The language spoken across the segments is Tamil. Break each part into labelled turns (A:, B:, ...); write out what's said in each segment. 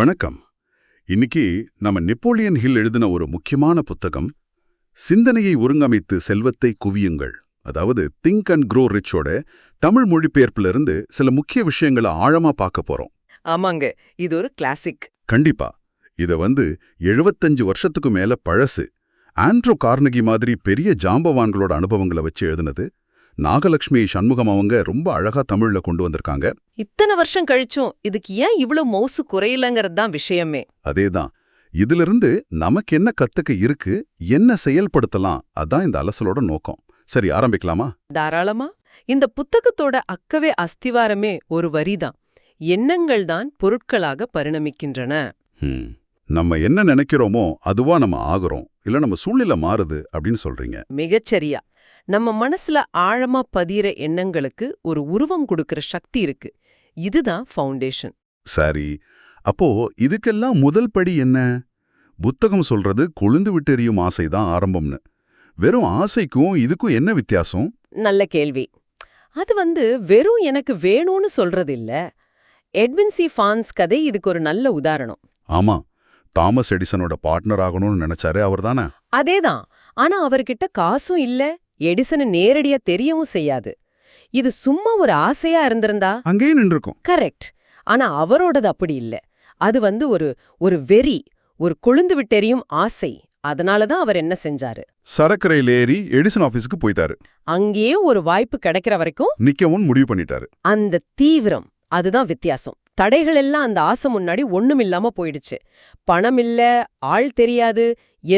A: வணக்கம். இன்னைக்கு நம்ம நெப்போலியன் ஹில் எழுதின ஒரு முக்கியமான புத்தகம் சிந்தனையை ஒருங்கமைத்து செல்வத்தை குவியுங்கள். அதாவது திங்க் அண்ட் க்ரோ ரிச்சோட தமிழ் மொழிபெயர்ப்புல இருந்து சில முக்கிய விஷயங்களை ஆழமா பார்க்க போறோம்.
B: ஆமாங்க இது ஒரு கிளாசிக்
A: கண்டிப்பா. இத வந்து 75 வருஷத்துக்கு மேல பழசு. ஆண்ட்ரோ கார்னகி மாதிரி பெரிய ஜாம்பவான்களோட அனுபவங்களை வச்சு எழுதுனது. நாகலட்சுமி சண்முகம் அவங்க ரொம்ப அழகா தமிழ்ல கொண்டு வந்திருக்காங்க.
B: இத்தனை வருஷம் கழிச்சும் இதுக்கு ஏன் இவ்ளோ மௌசு குறையலங்கிறது தான் விஷயமே.
A: அதேதான். இதிலிருந்து நமக்கு என்ன கத்துக்க இருக்கு என்ன செயல்படுத்தலாம் அதான் இந்த அலசலோட நோக்கம். சரி ஆரம்பிக்கலாமா?
B: தாராளமா. இந்த புத்தகத்தோட அக்கவே அஸ்திவாரமே ஒரு வரிதான். எண்ணங்கள் தான் பொருட்களாக பரிணமிக்கின்றன.
A: நம்ம என்ன நினைக்கிறோமோ அதுவா நம்ம ஆகுறோம். இல்ல நம்ம சூழ்நிலை மாறுது அப்படின்னு சொல்றீங்க.
B: மிகச்சரியா. நம்ம மனசுல ஆழமா பதியிற எண்ணங்களுக்கு ஒரு உருவம் கொடுக்கிற சக்தி இருக்கு. இதுதான் ஃபவுண்டேஷன்.
A: சரி. அப்போ இதுக்கெல்லாம் முதல் படி என்ன? புத்தகம் சொல்றது கொழுந்து விட்டெறியும் ஆசைதான் ஆரம்பம்னு. வெறும் ஆசைக்கும் இதுக்கும் என்ன வித்தியாசம்?
B: நல்ல கேள்வி. அது வந்து வெறும் எனக்கு வேணும்னு சொல்றது இல்ல எட்வின் சி ஃபான்ஸ் கதை இதுக்கு ஒரு நல்ல உதாரணம்.
A: ஆமா. தாமஸ் எடிசனோட பார்ட்னர் ஆகணும்னு நினைச்சாரு அவர்தானே?
B: அதேதான். ஆனா அவர்கிட்ட காசும் இல்ல எடிசனை நேரடியா தெரியவும் செய்யாது. இது சும்மா ஒரு ஆசையா இருந்திருந்தா?
A: அங்கேயே நின்றுக்கும்
B: கரெக்ட். ஆனா அவரோடது அப்படி இல்ல. அது வந்து ஒரு ஒரு வெறி ஒரு கொழுந்து விட்டெறியும் ஆசை. அதனால தான் அவர் என்ன செஞ்சாரு?
A: சரக்கரையில் ஏறி எடிசன் ஆபீஸ்க்கு போய்த்தாரு
B: அங்கேயே ஒரு வாய்ப்பு கிடைக்கிற வரைக்கும்
A: நிக்கவும் முடிவு பண்ணிட்டாரு.
B: அந்த தீவிரம் அதுதான் வித்தியாசம். தடைகள் எல்லாம் அந்த ஆசை முன்னாடி ஒண்ணுமில்லாம போயிடுச்சு. பணம் இல்ல ஆள் தெரியாது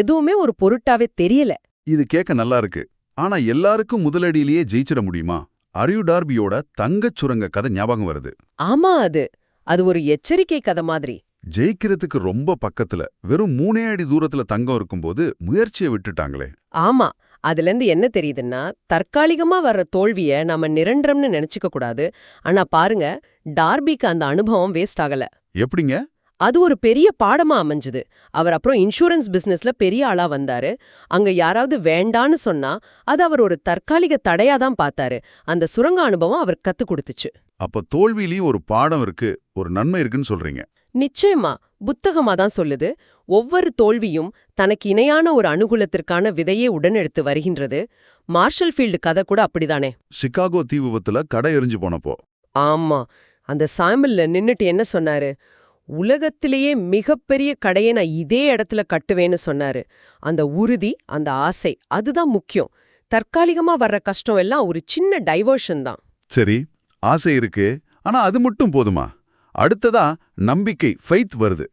B: எதுவுமே ஒரு பொருட்டாவே தெரியல.
A: இது கேட்க நல்லா இருக்கு. ஆனா எல்லாருக்கும் முதலடியிலேயே ஜெயிச்சிட முடியுமா? அரியூ டார்பியோட தங்கச் சுரங்க கதை ஞாபகம் வருது.
B: ஆமா அது. அது ஒரு எச்சரிக்கை கதை மாதிரி.
A: ஜெயிக்கிறதுக்கு ரொம்ப பக்கத்துல வெறும் மூணே அடி தூரத்துல தங்கம் இருக்கும்போது முயற்சியை விட்டுட்டாங்களே.
B: ஆமா. அதுல இருந்து என்ன தெரியுதுன்னா தற்காலிகமா வர்ற தோல்விய நாம நிரந்தரம்னு நினைச்சுக்க கூடாது. ஆனா பாருங்க டார்பிக்கு அந்த அனுபவம் வேஸ்ட் ஆகல.
A: எப்படிங்க?
B: அது ஒரு பெரிய பாடமா அமைஞ்சுது. அவர் அப்புறம் இன்சூரன்ஸ் பிசினஸ்ல பெரிய ஆளா வந்தாரு. அங்க யாராவது வேண்டான்னு சொன்னா அது அவர் ஒரு தற்காலிக தடையா தான் பார்த்தாரு. அந்த சுரங்க அனுபவம் அவர் கத்து கொடுத்துச்சு.
A: அப்ப தோல்வியிலயும் ஒரு பாடம் இருக்கு ஒரு நன்மை இருக்குன்னு சொல்றீங்க.
B: நிச்சயமா. புத்தகமா தான் சொல்லுது. ஒவ்வொரு தோல்வியும் தனக்கு இணையான ஒரு அனுகூலத்திற்கான விதையை உடனெடுத்து வருகின்றது. மார்ஷல் ஃபீல்டு கதை கூட அப்படிதானே?
A: சிகாகோ தீ விபத்துல கடை எரிஞ்சு போனப்போ.
B: ஆமா. அந்த சாம்பிள்ல நின்னுட்டு என்ன சொன்னாரு? உலகத்திலேயே மிகப்பெரிய கடையை நான் இதே இடத்துல கட்டுவேன்னு சொன்னாரு. அந்த உறுதி அந்த ஆசை அதுதான் முக்கியம். தற்காலிகமா வர்ற கஷ்டம் எல்லாம் ஒரு சின்ன டைவர்ஷன் தான்.
A: சரி ஆசை இருக்கு ஆனா அது மட்டும் போதுமா? அடுத்ததா நம்பிக்கை ஃபெய்த் வருது.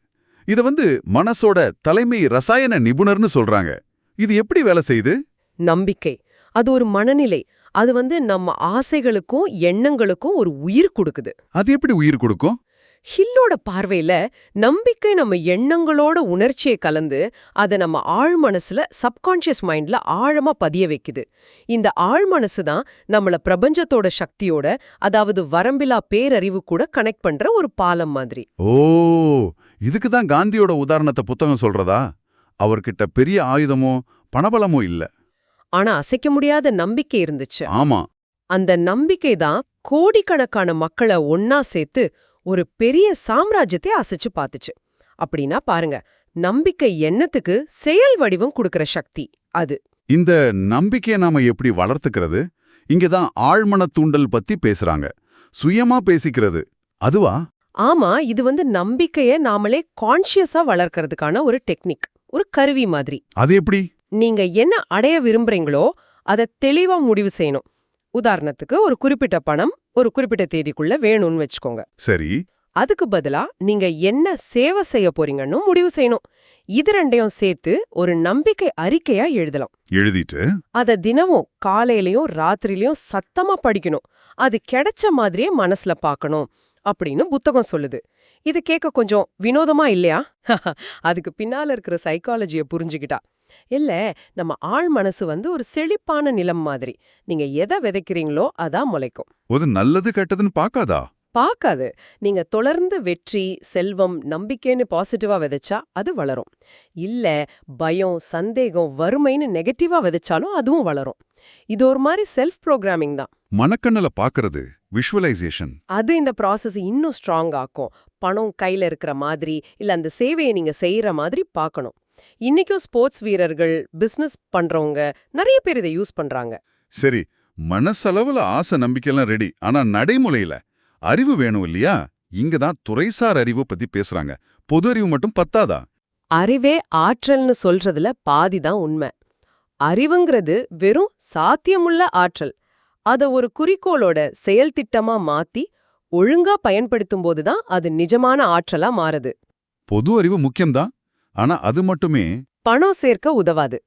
A: இத வந்து மனசோட தலைமை ரசாயன நிபுணர்னு சொல்றாங்க. இது எப்படி வேலை செய்யுது?
B: நம்பிக்கை. அது ஒரு மனநிலை. அது வந்து நம்ம ஆசைகளுக்கும் எண்ணங்களுக்கும் ஒரு உயிர் கொடுக்குது.
A: அது எப்படி உயிர் கொடுக்கும்?
B: ஹில்லோட பார்வையில நம்பிக்கை நம்ம எண்ணங்களோட உணர்ச்சியை கலந்து அதை நம்ம ஆழ் மனசுல சப்கான்ஷியஸ் மைண்ட்ல ஆழமா பதிய வைக்குது. இந்த ஆழ் மனசு தான் நம்மள பிரபஞ்சத்தோட சக்தியோட அதாவது வரம்பிலா பேரறிவு கூட கனெக்ட் பண்ற ஒரு பாலம் மாதிரி.
A: ஓ இதுக்கு தான் காந்தியோட உதாரணத்தை புத்தகம் சொல்றதா? அவர்கிட்ட பெரிய ஆயுதமோ பணபலமோ இல்ல.
B: ஆனா அசைக்க முடியாத நம்பிக்கை இருந்துச்சு.
A: ஆமா.
B: அந்த நம்பிக்கை தான் கோடிக்கணக்கான மக்களை ஒன்னா சேர்த்து ஒரு பெரிய சாம்ராஜ்யத்தை அசைச்சு பார்த்துச்சு. அப்படின்னா பாருங்க நம்பிக்கை எண்ணத்துக்கு செயல் வடிவம் கொடுக்கிற சக்தி அது.
A: இந்த நம்பிக்கையை நாம எப்படி வளர்த்துக்கிறது? இங்கதான் ஆழ்மன தூண்டல் பத்தி பேசுறாங்க. சுயமா பேசிக்கிறது. அதுவா?
B: ஆமா இது வந்து நம்பிக்கைய நாமளே கான்ஷியஸா வளர்க்கறதுக்கான ஒரு டெக்னிக் ஒரு கருவி மாதிரி.
A: அது எப்படி?
B: நீங்க என்ன அடைய விரும்புறீங்களோ அதை தெளிவா முடிவு செய்யணும். உதாரணத்துக்கு ஒரு குறிப்பிட்ட பணம் ஒரு குறிப்பிட்ட தேதிக்குள்ள வேணும்னு வச்சுக்கோங்க.
A: சரி.
B: அதுக்கு பதிலா நீங்க என்ன சேவை செய்ய போறீங்கன்னு முடிவு செய்யணும். இது ரெண்டையும் சேர்த்து ஒரு நம்பிக்கை அறிக்கையா எழுதலாம்.
A: எழுதிட்டு?
B: அத தினமும் காலையிலயும் ராத்திரிலயும் சத்தமா படிக்கணும். அது கிடைச்ச மாதிரியே மனசுல பார்க்கணும் அப்படின்னு புத்தகம் சொல்லுது. இது கேட்க கொஞ்சம் வினோதமா இல்லையா? அதுக்கு பின்னால இருக்கிற சைக்காலஜிய புரிஞ்சுக்கிட்டா. இல்ல நம்ம ஆழ் மனசு வந்து ஒரு செழிப்பான நிலம் மாதிரி. நீங்க எதை விதைக்கிறீங்களோ அதான் முளைக்கும்.
A: ஒரு நல்லது கெட்டதுன்னு பாக்காதா
B: பார்க்காது. நீங்க தொடர்ந்து வெற்றி செல்வம் நம்பிக்கைன்னு பாசிட்டிவா விதைச்சா அது வளரும். இல்ல பயம் சந்தேகம் வறுமைன்னு நெகட்டிவா விதைச்சாலும் அதுவும் வளரும். இது ஒரு மாதிரி செல்ஃப் ப்ரோக்ராமிங் தான்.
A: மனக்கண்ணல பாக்குறது விஷுவலைசேஷன்
B: அது இந்த ப்ராசஸ் இன்னும் ஸ்ட்ராங் ஆக்கும். பணம் கையில இருக்கிற மாதிரி இல்ல அந்த சேவையை நீங்க செய்யற மாதிரி பார்க்கணும். இன்னைக்கும் ஸ்போர்ட்ஸ் வீரர்கள் பிசினஸ் பண்றவங்க நிறைய பேர் இதை யூஸ் பண்றாங்க.
A: சரி மனசளவுல ஆசை நம்பிக்கைலாம் ரெடி ஆனா நடைமுறையில அறிவு வேணும் இல்லையா? இங்க தான் துறைசார் அறிவு பத்தி பேசுறாங்க. பொது அறிவு மட்டும் பத்தாதா?
B: அறிவே ஆற்றல்னு சொல்றதுல பாதி தான் உண்மை. அறிவுங்கிறது வெறும் சாத்தியமுள்ள ஆற்றல். அத ஒரு குறிக்கோளோட செயல் திட்டமா மாத்தி ஒழுங்கா பயன்படுத்தும் போது தான் அது நிஜமான ஆற்றலா மாறுது.
A: பொது அறிவு முக்கியம்தான். ஆனா அது மட்டுமே
B: பணம் சேர்க்க உதவாது.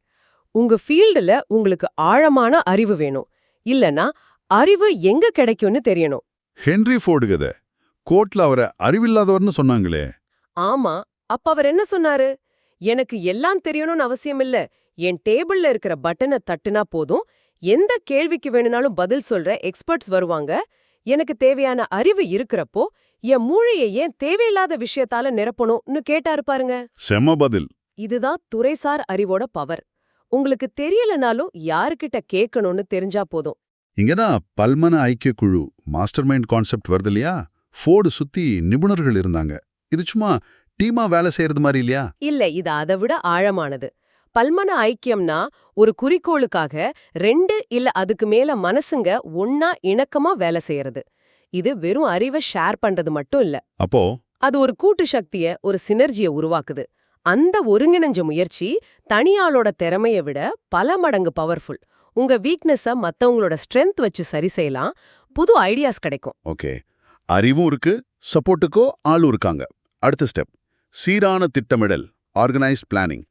B: உங்க ஃபீல்டுல உங்களுக்கு ஆழமான அறிவு வேணும். இல்லனா அறிவு எங்க கிடைக்கும்னு தெரியணும்.
A: ஹென்ரி ஃபோர்டு கதை. கோர்ட்ல அவரை அறிவில்லாதவர்னு சொன்னாங்களே.
B: ஆமா. அப்ப அவர் என்ன சொன்னாரு? எனக்கு எல்லாம் தெரியணும்னு அவசியம் இல்ல. என் டேபிள்ல இருக்கிற பட்டனை தட்டுனா போதும். எந்த கேள்விக்கு வேணும்னாலும் பதில் சொல்ற எக்ஸ்பர்ட்ஸ் வருவாங்க. எனக்கு தேவையான அறிவு இருக்கிறப்போ என் மூளையை ஏன் தேவையில்லாத விஷயத்தால நிரப்பணும்னு கேட்டாரு பாருங்க.
A: செம பதில்.
B: இதுதான் துறைசார் அறிவோட பவர் உங்களுக்கு தெரியலனாலும் யாருக்கிட்ட கேட்கணும்னு தெரிஞ்சா போதும்.
A: இங்கதான் பல்மன ஐக்கிய குழு மாஸ்டர் மைண்ட் கான்செப்ட் வருது இல்லையா? ஃபோர்டு சுத்தி நிபுணர்கள் இருந்தாங்க. இது சும்மா டீமா வேலை செய்யறது மாதிரி இல்லையா?
B: இல்ல இது அதை விட ஆழமானது. பல்மன ஐக்கியம்னா ஒரு குறிக்கோளுக்காக ரெண்டு இல்ல அதுக்கு மேல மனசுங்க ஒன்னா இணக்கமா வேலை செய்யறது. இது வெறும் அறிவை ஷேர் பண்றது மட்டும் இல்ல.
A: அப்போ?
B: அது ஒரு கூட்டு சக்திய ஒரு சினர்ஜிய உருவாக்குது. அந்த ஒருங்கிணைஞ்ச முயற்சி தனியாளோட திறமைய விட பல மடங்கு பவர்ஃபுல் உங்க வீக்னஸ மத்தவங்களோட ஸ்ட்ரென்த் வச்சு சரி செய்யலாம். புது ஐடியாஸ் கிடைக்கும்.
A: ஓகே. அறிவும் இருக்கு சப்போர்ட்டுக்கோ ஆளும் இருக்காங்க. அடுத்த ஸ்டெப் சீரான திட்டமிடல் ஆர்கனைஸ்ட் பிளானிங்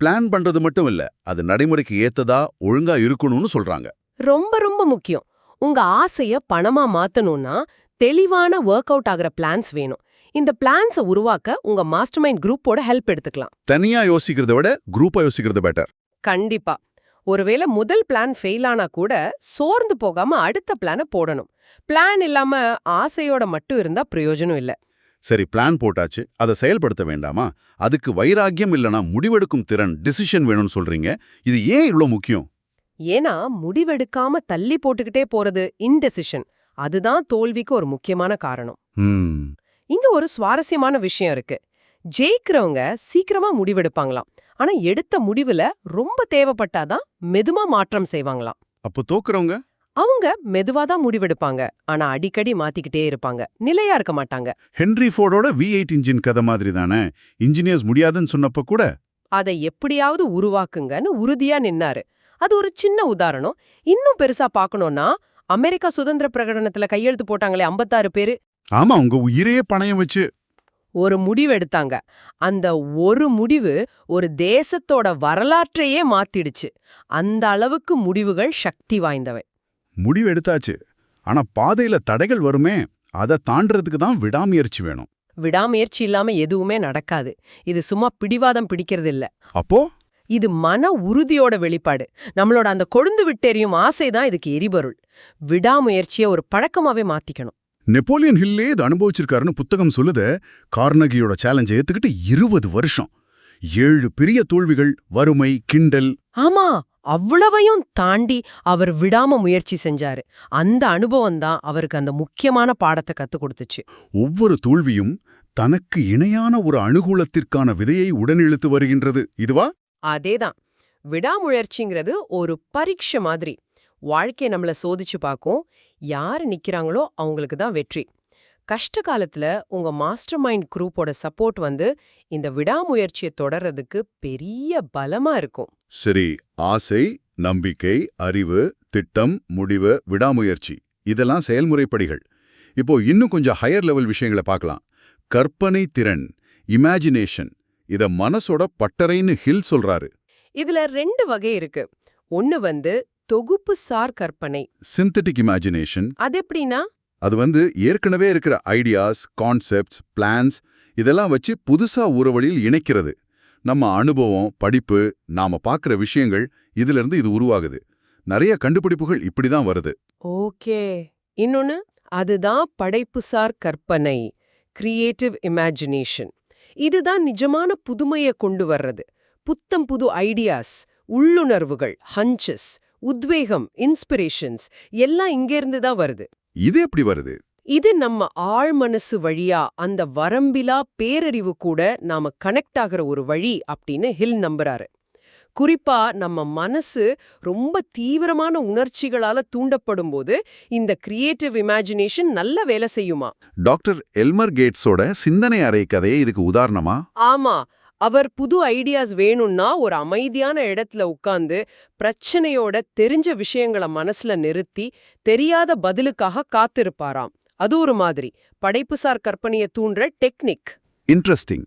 A: பிளான் பண்றது மட்டும் இல்ல அது நடைமுறைக்கு ஏத்ததா ஒழுங்கா இருக்கணும்னு சொல்றாங்க.
B: ரொம்ப ரொம்ப முக்கியம். உங்க ஆசைய பணமா மாத்தணும்னா தெளிவான ஒர்க் அவுட் ஆகுற பிளான்ஸ் வேணும். இந்த பிளான்ஸ உருவாக்க உங்க மாஸ்டர் மைண்ட் குரூப்போட ஹெல்ப் எடுத்துக்கலாம்.
A: தனியா யோசிக்கிறத விட குரூப்பா யோசிக்கிறது பெட்டர்
B: கண்டிப்பா. ஒருவேளை முதல் பிளான் ஃபெயில் ஆனா கூட சோர்ந்து போகாம அடுத்த பிளான போடணும். பிளான் இல்லாம ஆசையோட மட்டும் இருந்தா பிரயோஜனம் இல்ல.
A: சரி பிளான் போட்டாச்சு. அதை செயல்படுத்த வேண்டாமா? அதுக்கு வைராக்கியம் இல்லனா முடிவெடுக்கும் திறன் டிசிஷன் வேணும்னு சொல்றீங்க. இது ஏன் இவ்ளோ முக்கியம்?
B: ஏன்னா முடிவெடுக்காம தள்ளி போட்டுக்கிட்டே போறது இன்டெசிஷன் அதுதான் தோல்விக்கு ஒரு முக்கியமான காரணம். இங்க ஒரு சுவாரஸ்யமான விஷயம் இருக்கு. ஜெயிக்கிறவங்க சீக்கிரமா முடிவெடுப்பாங்களாம். ஆனா எடுத்த முடிவுல ரொம்ப தேவைப்பட்டாதான் மெதுமா மாற்றம் செய்வாங்களாம்.
A: அப்போ தோக்குறவங்க?
B: அவங்க மெதுவா தான் முடிவெடுப்பாங்க. ஆனா அடிக்கடி மாத்திக்கிட்டே இருப்பாங்க. நிலையா இருக்க மாட்டாங்க.
A: ஹென்ரி ஃபோர்டோட வி எயிட் இன்ஜின் கதை மாதிரி தானே? இன்ஜினியர்ஸ் முடியாதுன்னு சொன்னப்ப கூட.
B: அதை எப்படியாவது உருவாக்குங்கன்னு உறுதியா நின்னாரு. அது ஒரு சின்ன உதாரணம். இன்னும் பெருசா பார்க்கணும்னா அமெரிக்கா சுதந்திர பிரகடனத்துல கையெழுத்து போட்டாங்களே 56 பேரு.
A: ஆமா உங்க உயிரையே பணயம் வச்சு.
B: ஒரு முடிவு எடுத்தாங்க. அந்த ஒரு முடிவு ஒரு தேசத்தோட வரலாற்றையே மாத்திடுச்சு. அந்த அளவுக்கு முடிவுகள் சக்தி வாய்ந்தவை.
A: முடிவு எடுத்தாச்சு ஆனா பாதையில தடைகள் வருமே அதை தாண்டறதுக்கு தான் விடாமுயற்சி வேணும்.
B: விடாமுயற்சி இல்லாம எதுவுமே நடக்காது. இது சும்மா பிடிவாதம் பிடிக்கிறது இல்ல
A: அப்போ?
B: இது மன உறுதியோட வெளிப்பாடு. நம்மளோட அந்த கொழுந்து விட்டெறியும் ஆசைதான் இதுக்கு எரிபொருள். விடாமுயற்சியை ஒரு பழக்கமாவே மாத்திக்கணும்.
A: நெப்போலியன் ஹில்லே இது அனுபவிச்சிருக்காருன்னு புத்தகம் சொல்லுத. கார்னகியோட சேலஞ்சை ஏத்துக்கிட்டு இருபது வருஷம். ஏழு பெரிய தோல்விகள் வறுமை கிண்டல்.
B: ஆமா. அவ்வளவையும் தாண்டி அவர் விடாம முயற்சி செஞ்சாரு. அந்த அனுபவம் தான் அவருக்கு அந்த முக்கியமான பாடத்தை கத்துக் கொடுத்துச்சு.
A: ஒவ்வொரு தோல்வியும் தனக்கு இணையான ஒரு அனுகூலத்திற்கான விதையை உடனிழுத்து வருகின்றது. இதுவா?
B: அதேதான். விடாமுயற்சிங்கிறது ஒரு பரீட்சை மாதிரி. வாழ்க்கை நம்மள சோதிச்சு பார்க்கும் யார் நிக்கிறாங்களோ அவங்களுக்கு தான் வெற்றி. கஷ்ட காலத்துல உங்க மாஸ்டர் மைண்ட் குரூப்போட சப்போர்ட் வந்து இந்த விடாமுயற்சியை தொடர்றதுக்கு பெரிய பலமா இருக்கும்.
A: சரி ஆசை நம்பிக்கை அறிவு திட்டம் முடிவு விடாமுயற்சி இதெல்லாம் செயல்முறைப்படிகள். இப்போ இன்னும் கொஞ்சம் ஹையர் லெவல் விஷயங்களை பார்க்கலாம். கற்பனை திறன் இமேஜினேஷன் இத மனசோட பட்டறைன்னு ஹில் சொல்றாரு.
B: இதுல ரெண்டு வகை இருக்கு. ஒன்னு வந்து தொகுப்பு சார் கற்பனை.
A: சிந்தட்டிக் இமேஜினேஷன்
B: அது எப்படின்னா
A: அது வந்து ஏற்கனவே இருக்கிற ஐடியாஸ் கான்செப்ட்ஸ் பிளான்ஸ் இதெல்லாம் வச்சு புதுசா ஒரு வழியில் இணைக்கிறது. நம்ம அனுபவம் படிப்பு நாம பார்க்குற விஷயங்கள் இதிலிருந்து இது உருவாகுது. நிறைய கண்டுபிடிப்புகள் இப்படி தான் வருது.
B: ஓகே. இன்னொன்னு அதுதான் படைப்புசார் கற்பனை கிரியேட்டிவ் இமேஜினேஷன் இதுதான் நிஜமான புதுமையை கொண்டு வர்றது. புத்தம் புது ஐடியாஸ் உள்ளுணர்வுகள் ஹஞ்சஸ் உத்வேகம் இன்ஸ்பிரேஷன்ஸ் எல்லாம் இங்கேருந்து தான் வருது.
A: இது எப்படி வருது?
B: இது நம்ம ஆழ் மனசு வழியா அந்த வரம்பிலா பேரறிவு கூட நாம கனெக்ட் ஆகிற ஒரு வழி அப்படின்னு ஹில் நம்புறாரு. குறிப்பா நம்ம மனசு ரொம்ப தீவிரமான உணர்ச்சிகளால தூண்டப்படும் போது இந்த கிரியேட்டிவ் இமேஜினேஷன் நல்ல வேலை செய்யுமா?
A: டாக்டர் எல்மர் கேட்ஸோட சிந்தனை அறை கதையே இதுக்கு உதாரணமா?
B: ஆமா அவர் புது ஐடியாஸ் வேணும்னா ஒரு அமைதியான இடத்துல உட்கார்ந்து பிரச்சனையோட தெரிஞ்ச விஷயங்கள மனசுல நிறுத்தி தெரியாத பதிலுக்காக காத்திருப்பாராம். அது ஒரு மாதிரி. படைப்புசார் கற்பனைய தூண்டுற டெக்னிக்.
A: இன்ட்ரெஸ்டிங்.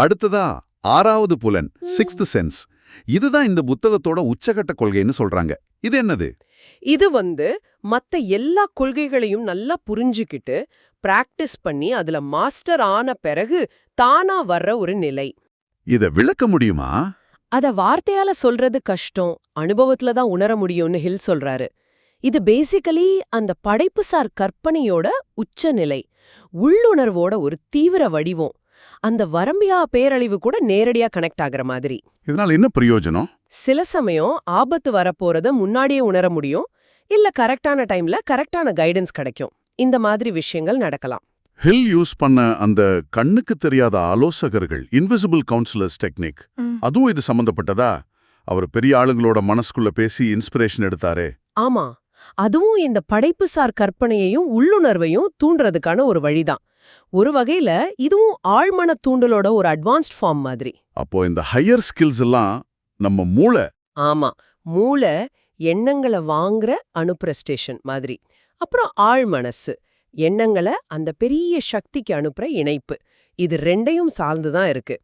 A: அடுத்ததா ஆறாவது புலன் சிக்ஸ்த் சென்ஸ். இதுதான் இந்த புத்தகத்தோட உச்சகட்ட கொள்கைன்னு சொல்றாங்க. இது என்னது?
B: இது வந்து மத்த எல்லா கொள்கைகளையும் நல்லா புரிஞ்சுக்கிட்டு பிராக்டிஸ் பண்ணி அதுல மாஸ்டர் ஆன பிறகு தானா வர்ற ஒரு நிலை.
A: இத விளக்க முடியுமா?
B: அத வார்த்தையால சொல்றது கஷ்டம். அனுபவத்துல தான் உணர முடியும்னு ஹில் சொல்றாரு. இது பேசிக்கலி அந்த படைப்புசார் கற்பனையோட உச்சநிலை உள்ளுணர்வோட ஒரு தீவிர வடிவம். அந்த வரம்பியா பேரழிவு கூட நேரடியா கனெக்ட் ஆகுற மாதிரி.
A: இதனால என்ன பிரயோஜனம்?
B: சில சமயம் ஆபத்து வரப்போறத முன்னாடியே உணர முடியும். இல்ல கரெக்டான டைம்ல கரெக்டான கைடன்ஸ் கிடைக்கும். இந்த மாதிரி விஷயங்கள் நடக்கலாம்.
A: ஹில் யூஸ் பண்ண அந்த கண்ணுக்கு தெரியாத ஆலோசகர்கள் இன்விசிபிள் கவுன்சிலர்ஸ் டெக்னிக் அதுவும் இது சம்பந்தப்பட்டதா? அவர் பெரிய ஆளுங்களோட மனசுக்குள்ள பேசி இன்ஸ்பிரேஷன் எடுத்தாரே.
B: ஆமா. அதுவும் இந்த படைப்புசார் கற்பனையையும் உள்ளுணர்வையும் தூண்டுறதுக்கான ஒரு வழிதான். ஒரு வகையில இதுவும் ஆழ்மன தூண்டலோட ஒரு அட்வான்ஸ்ட் ஃபார்ம் மாதிரி.
A: அப்போ இந்த ஹையர் ஸ்கில்ஸ் எல்லாம் நம்ம மூளை.
B: ஆமா. மூளை எண்ணங்களை வாங்குற அனுப்புற ஸ்டேஷன் மாதிரி. அப்புறம் ஆழ்மனசு. எண்ணங்களை அந்த பெரிய சக்திக்கு அனுப்புற இணைப்பு. இது ரெண்டையும் சார்ந்து தான் இருக்கு.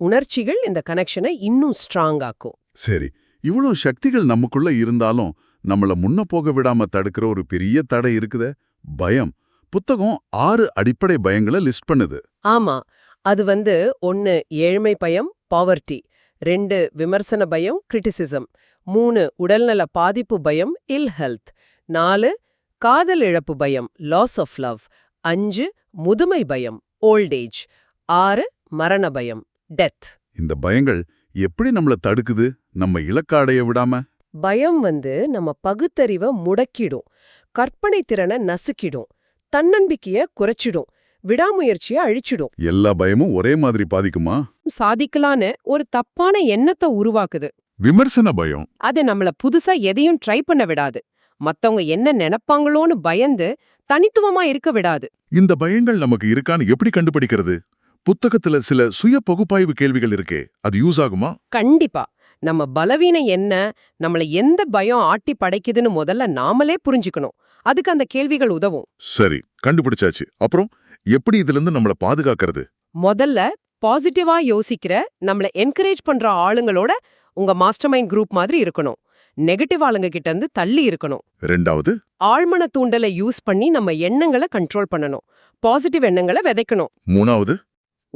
B: உணர்ச்சிகள் இந்த கனெக்ஷனை இன்னும் ஸ்ட்ராங் ஆக்கும்.
A: சரி இவ்வளோ சக்திகள் நமக்குள்ள இருந்தாலும் நம்மள முன்ன போக விடாம தடுக்கிற ஒரு பெரிய தடை இருக்குதே? பயம். புத்தகம் ஆறு அடிப்படை பயங்களை லிஸ்ட் பண்ணுது.
B: ஆமா. அது வந்து ஒன்னு ஏழ்மை பயம் பாவர்ட்டி ரெண்டு விமர்சன பயம் கிரிட்டிசிசம் மூணு உடல்நல பாதிப்பு பயம் இல் ஹெல்த் நாலு காதல் இழப்பு பயம் லாஸ் ஆஃப் லவ் அஞ்சு முதுமை பயம் ஓல்ட் ஏஜ் ஆறு மரண பயம் டெத்
A: இந்த பயங்கள் எப்படி நம்மள தடுக்குது? நம்ம இலக்க அடைய விடாம?
B: பயம் வந்து நம்ம பகுத்தறிவை முடக்கிடும். கற்பனை திறனை நசுக்கிடும். தன்னம்பிக்கைய குறைச்சிடும். விடாமுயற்சியை அழிச்சிடும்.
A: எல்லா பயமும் ஒரே மாதிரி பாதிக்குமா?
B: சாதிக்கலான்னு ஒரு தப்பான எண்ணத்தை உருவாக்குது.
A: விமர்சன பயம்.
B: அது நம்மள புதுசா எதையும் ட்ரை பண்ண விடாது. மத்தவங்க என்ன நினைப்பாங்களோன்னு பயந்து தனித்துவமா இருக்க விடாது.
A: இந்த பயங்கள் நமக்கு இருக்கான்னு எப்படி கண்டுபிடிக்கிறது? புத்தகத்துல சில சுய பகுப்பாய்வு கேள்விகள் இருக்கே அது யூஸ் ஆகுமா?
B: கண்டிப்பா. நம்ம பலவீனம் என்ன நம்மள எந்த பயம் ஆட்டி படைக்குதுன்னு முதல்ல நாமளே புரிஞ்சுக்கணும். அதுக்கு அந்த கேள்விகள் உதவும்.
A: சரி கண்டுபிடிச்சாச்சு. அப்புறம் எப்படி இதுல இருந்து நம்மள பாதுகாக்கிறது?
B: முதல்ல பாசிட்டிவா யோசிக்கிற நம்மள என்கரேஜ் பண்ற ஆளுங்களோட உங்க மாஸ்டர் மைண்ட் குரூப் மாதிரி இருக்கணும். நெகட்டிவ் ஆளுங்க கிட்ட இருந்து தள்ளி இருக்கணும்.
A: ரெண்டாவது?
B: ஆழ்மன தூண்டலை யூஸ் பண்ணி நம்ம எண்ணங்களை கண்ட்ரோல் பண்ணணும். பாசிட்டிவ் எண்ணங்களை விதைக்கணும்.
A: மூணாவது?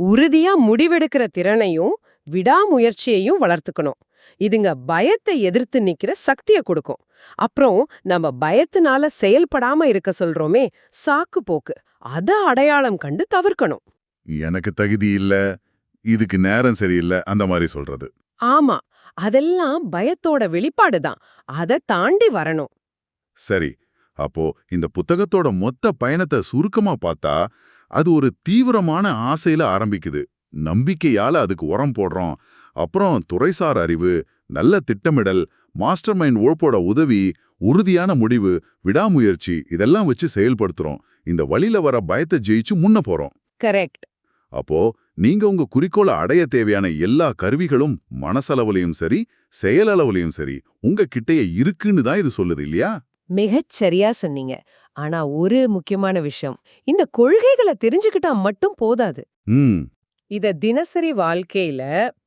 B: உறுதியா முடிவெடுக்கிற திறனையும் விடாமுயற்சியையும் வளர்த்துக்கணும். இதுங்க பயத்தை எதிர்த்து நிக்கிற சக்தியை கொடுக்கும். அப்புறம் நம்ம பயத்தினால செயல்படாம இருக்க சொல்றோமே சாக்கு போக்கு. அத அடையாளம் கண்டு தவிர்க்கணும்.
A: எனக்கு தகுதி இல்ல இதுக்கு நேரம் சரியில்லை அந்த மாதிரி சொல்றது.
B: ஆமா. அதெல்லாம் பயத்தோட வெளிப்பாடுதான் அதை தாண்டி வரணும்.
A: சரி. அப்போ இந்த புத்தகத்தோட மொத்த பயணத்தை சுருக்கமா பார்த்தா அது ஒரு தீவிரமான ஆசையில ஆரம்பிக்குது. நம்பிக்கையால அதுக்கு உரம் போடுறோம். அப்புறம் துறைசார் அறிவு நல்ல திட்டமிடல் மாஸ்டர் மைண்ட் உழைப்போட உதவி உறுதியான முடிவு விடாமுயற்சி இதெல்லாம் வச்சு செயல்படுத்துறோம். இந்த வழியில வர பயத்தை ஜெயிச்சு முன்ன போறோம்.
B: கரெக்ட்.
A: அப்போ நீங்க உங்க குறிக்கோளை அடைய தேவையான எல்லா கருவிகளும் மனசளவுலயும் சரி செயலளவுலயும் சரி உங்க கிட்டயே இருக்குன்னு தான் இது சொல்லுது இல்லையா?
B: மிகச் சரியா சொன்னீங்க. ஆனா ஒரு முக்கியமான விஷயம். இந்த கொள்கைகளை தெரிஞ்சுக்கிட்டா மட்டும் போதாது. இத தினசரி வாழ்க்கையில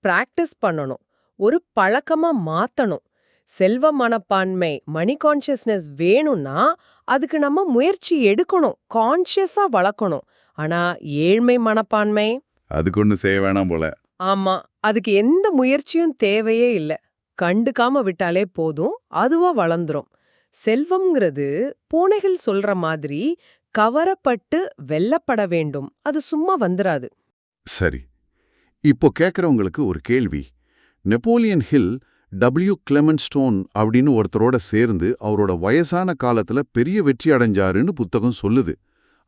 B: பிராக்டிஸ் பண்ணணும். ஒரு பழக்கமா மாத்தணும். செல்வ மனப்பான்மை மணி கான்ஷியஸ்னஸ் வேணும்னா அதுக்கு நம்ம முயற்சி எடுக்கணும். கான்ஷியஸா வளர்க்கணும். ஆனா ஏழ்மை மனப்பான்மை?
A: அதுக்கு ஒண்ணு செய்ய வேணாம் போல.
B: ஆமா அதுக்கு எந்த முயற்சியும் தேவையே இல்ல. கண்டுக்காம விட்டாலே போதும் அதுவா வளர்ந்துரும். செல்வம்ங்கிறது பூனைகள் சொல்ற மாதிரி கவரப்பட்டு வெல்லப்பட வேண்டும். அது சும்மா வந்துராது.
A: சரி. இப்போ கேக்குறவங்களுக்கு ஒரு கேள்வி. Napoleon Hill W Clement Stone அப்படின்னு ஒருத்தரோட சேர்ந்து அவரோட வயசான காலத்துல பெரிய வெற்றி அடைஞ்சாருன்னு புத்தகம் சொல்லுது.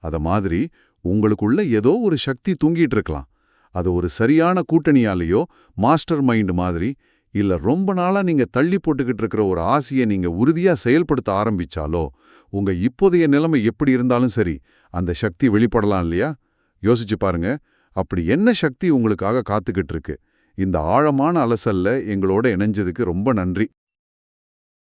A: அத மாதிரி உங்களுக்குள்ள ஏதோ ஒரு சக்தி தூங்கிட்டு இருக்கலாம். அது ஒரு சரியான கூட்டணியாலேயோ மாஸ்டர் மைண்ட் மாதிரி இல்ல ரொம்ப நாளா நீங்க தள்ளி போட்டுக்கிட்டு இருக்கிற ஒரு ஆசையை நீங்க உறுதியா செயல்படுத்த ஆரம்பிச்சாலோ உங்க இப்போதைய நிலைமை எப்படி இருந்தாலும் சரி அந்த சக்தி வெளிப்படலாம் இல்லையா? யோசிச்சு பாருங்க. அப்படி என்ன சக்தி உங்களுக்காக காத்துக்கிட்டு இருக்கு? இந்த ஆழமான அலசல்ல எங்களோட இணைஞ்சதுக்கு ரொம்ப நன்றி.